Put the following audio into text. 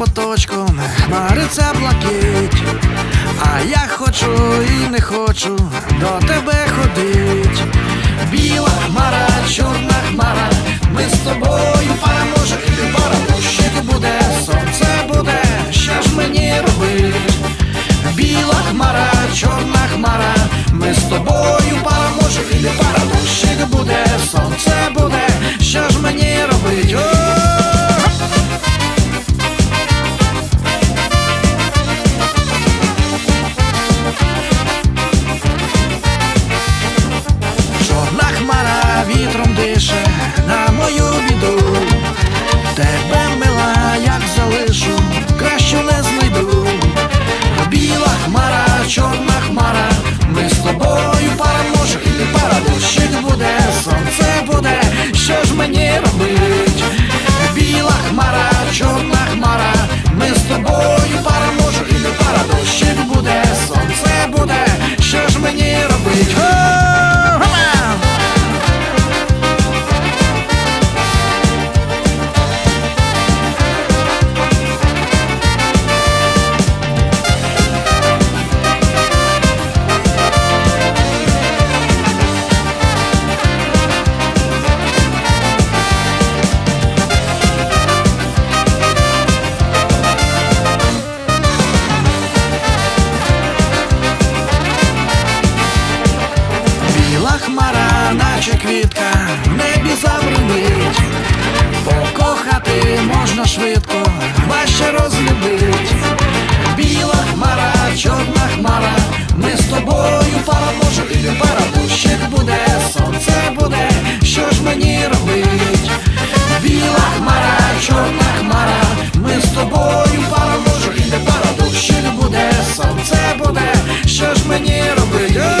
поточком мариться блакить, а я хочу і не хочу до тебе ходить. Біла хмара, чорна хмара, ми з тобою. хмара, наче квітка, в небі забринить, покохати можна швидко, важче розлюбить. Біла хмара, чорна хмара, ми з тобою пара може іти пара дощик буде, сонце буде, що ж мені робить? Біла хмара, чорна хмара, ми з тобою пара може іти пара дощик буде, сонце буде, що ж мені робить?